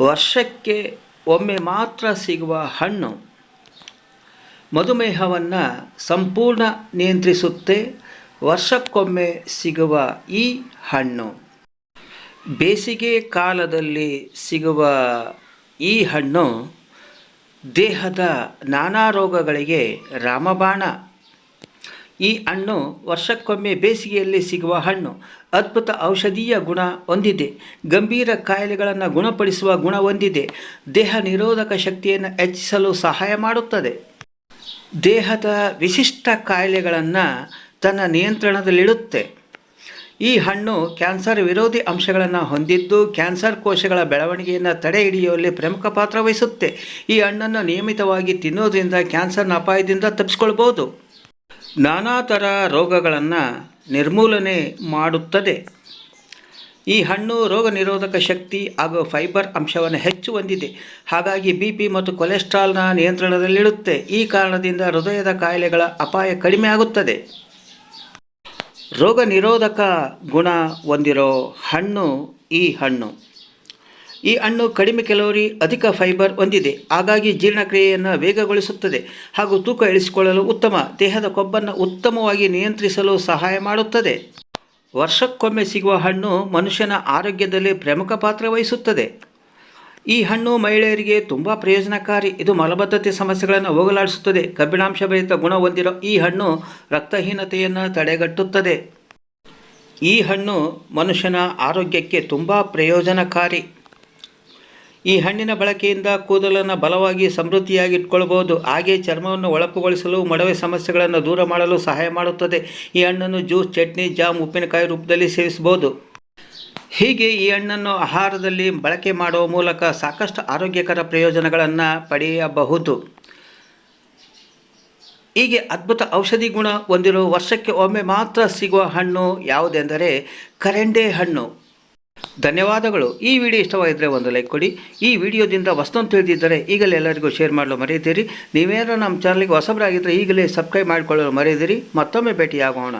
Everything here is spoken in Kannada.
ವರ್ಷಕ್ಕೆ ಒಮ್ಮೆ ಮಾತ್ರ ಸಿಗುವ ಹಣ್ಣು. ಮಧುಮೇಹವನ್ನು ಸಂಪೂರ್ಣ ನಿಯಂತ್ರಿಸುತ್ತೆ, ವರ್ಷಕ್ಕೊಮ್ಮೆ ಸಿಗುವ ಈ ಹಣ್ಣು. ಬೇಸಿಗೆ ಕಾಲದಲ್ಲಿ ಸಿಗುವ ಈ ಹಣ್ಣು ದೇಹದ ನಾನಾ ರೋಗಗಳಿಗೆ ರಾಮಬಾಣ ಈ ಹಣ್ಣು ವರ್ಷಕ್ಕೊಮ್ಮೆ ಬೇಸಿಗೆಯಲ್ಲಿ ಸಿಗುವ ಹಣ್ಣು. ಅದ್ಭುತ ಔಷಧೀಯ ಗುಣ ಹೊಂದಿದೆ. ಗಂಭೀರ ಕಾಯಿಲೆಗಳನ್ನು ಗುಣಪಡಿಸುವ ಗುಣ ಹೊಂದಿದೆ. ದೇಹ ನಿರೋಧಕ ಶಕ್ತಿಯನ್ನು ಹೆಚ್ಚಿಸಲು ಸಹಾಯ ಮಾಡುತ್ತದೆ. ದೇಹದ ವಿಶಿಷ್ಟ ಕಾಯಿಲೆಗಳನ್ನು ತನ್ನ ನಿಯಂತ್ರಣದಲ್ಲಿಡುತ್ತೆ. ಈ ಹಣ್ಣು ಕ್ಯಾನ್ಸರ್ ವಿರೋಧಿ ಅಂಶಗಳನ್ನು ಹೊಂದಿದ್ದು ಕ್ಯಾನ್ಸರ್ ಕೋಶಗಳ ಬೆಳವಣಿಗೆಯನ್ನು ತಡೆ ಹಿಡಿಯುವಲ್ಲಿ ಪ್ರಮುಖ ಪಾತ್ರ ವಹಿಸುತ್ತೆ. ಈ ಹಣ್ಣನ್ನು ನಿಯಮಿತವಾಗಿ ತಿನ್ನೋದ್ರಿಂದ ಕ್ಯಾನ್ಸರ್ನ ಅಪಾಯದಿಂದ ತಪ್ಪಿಸ್ಕೊಳ್ಬೋದು ನಾನಾ ಥರ ರೋಗಗಳನ್ನು ನಿರ್ಮೂಲನೆ ಮಾಡುತ್ತದೆ. ಈ ಹಣ್ಣು ರೋಗ ನಿರೋಧಕ ಶಕ್ತಿ ಹಾಗೂ ಫೈಬರ್ ಅಂಶವನ್ನು ಹೆಚ್ಚು ಹೊಂದಿದೆ. ಹಾಗಾಗಿ ಬಿ ಪಿ ಮತ್ತು ಕೊಲೆಸ್ಟ್ರಾಲ್ನ ನಿಯಂತ್ರಣದಲ್ಲಿಡುತ್ತೆ. ಈ ಕಾರಣದಿಂದ ಹೃದಯದ ಕಾಯಿಲೆಗಳ ಅಪಾಯ ಕಡಿಮೆ ಆಗುತ್ತದೆ. ರೋಗ ನಿರೋಧಕ ಗುಣ ಹೊಂದಿರೋ ಹಣ್ಣು ಈ ಹಣ್ಣು. ಈ ಹಣ್ಣು ಕಡಿಮೆ ಕೆಲವರಿ ಅಧಿಕ ಫೈಬರ್ ಹೊಂದಿದೆ. ಹಾಗಾಗಿ ಜೀರ್ಣಕ್ರಿಯೆಯನ್ನು ವೇಗಗೊಳಿಸುತ್ತದೆ ಹಾಗೂ ತೂಕ ಇಳಿಸಿಕೊಳ್ಳಲು ಉತ್ತಮ. ದೇಹದ ಕೊಬ್ಬನ್ನು ಉತ್ತಮವಾಗಿ ನಿಯಂತ್ರಿಸಲು ಸಹಾಯ ಮಾಡುತ್ತದೆ. ವರ್ಷಕ್ಕೊಮ್ಮೆ ಸಿಗುವ ಹಣ್ಣು ಮನುಷ್ಯನ ಆರೋಗ್ಯದಲ್ಲಿ ಪ್ರಮುಖ ಪಾತ್ರ ವಹಿಸುತ್ತದೆ. ಈ ಹಣ್ಣು ಮಹಿಳೆಯರಿಗೆ ತುಂಬ ಪ್ರಯೋಜನಕಾರಿ. ಇದು ಮಲಬದ್ಧತೆ ಸಮಸ್ಯೆಗಳನ್ನು ಹೋಗಲಾಡಿಸುತ್ತದೆ. ಕಬ್ಬಿಣಾಂಶ ಭರಿತ ಗುಣ ಹೊಂದಿರೋ ಈ ಹಣ್ಣು ರಕ್ತಹೀನತೆಯನ್ನು ತಡೆಗಟ್ಟುತ್ತದೆ. ಈ ಹಣ್ಣು ಮನುಷ್ಯನ ಆರೋಗ್ಯಕ್ಕೆ ತುಂಬ ಪ್ರಯೋಜನಕಾರಿ. ಈ ಹಣ್ಣಿನ ಬಳಕೆಯಿಂದ ಕೂದಲನ್ನು ಬಲವಾಗಿ ಸಮೃದ್ಧಿಯಾಗಿ ಇಟ್ಕೊಳ್ಬೋದು ಹಾಗೆ ಚರ್ಮವನ್ನು ಒಳಪುಗೊಳಿಸಲು ಮೊಡವೆ ಸಮಸ್ಯೆಗಳನ್ನು ದೂರ ಮಾಡಲು ಸಹಾಯ ಮಾಡುತ್ತದೆ. ಈ ಹಣ್ಣನ್ನು ಜ್ಯೂಸ್, ಚಟ್ನಿ, ಜಾಮ್, ಉಪ್ಪಿನಕಾಯಿ ರೂಪದಲ್ಲಿ ಸೇವಿಸಬಹುದು. ಹೀಗೆ ಈ ಹಣ್ಣನ್ನು ಆಹಾರದಲ್ಲಿ ಬಳಕೆ ಮಾಡುವ ಮೂಲಕ ಸಾಕಷ್ಟು ಆರೋಗ್ಯಕರ ಪ್ರಯೋಜನಗಳನ್ನು ಪಡೆಯಬಹುದು. ಹೀಗೆ ಅದ್ಭುತ ಔಷಧಿ ಗುಣ ಹೊಂದಿರುವ ವರ್ಷಕ್ಕೆ ಒಮ್ಮೆ ಮಾತ್ರ ಸಿಗುವ ಹಣ್ಣು ಯಾವುದೆಂದರೆ ಕರೆಂಡೆ ಹಣ್ಣು. ಧನ್ಯವಾದಗಳು. ಈ ವಿಡಿಯೋ ಇಷ್ಟವಾಗಿದ್ದರೆ ಒಂದು ಲೈಕ್ ಕೊಡಿ. ಈ ವಿಡಿಯೋದಿಂದ ಹೊಸದೊಂದು ತಿಳಿದಿದ್ದರೆ ಈಗಲೇ ಎಲ್ಲರಿಗೂ ಶೇರ್ ಮಾಡಲು ಮರೆಯದಿರಿ. ನೀವೇನೋ ನಮ್ಮ ಚಾನಲ್ಗೆ ಹೊಸಬರಾಗಿದ್ದರೆ ಈಗಲೇ ಸಬ್ಸ್ಕ್ರೈಬ್ ಮಾಡಿಕೊಳ್ಳಲು ಮರೆಯದಿರಿ. ಮತ್ತೊಮ್ಮೆ ಭೇಟಿಯಾಗೋಣ.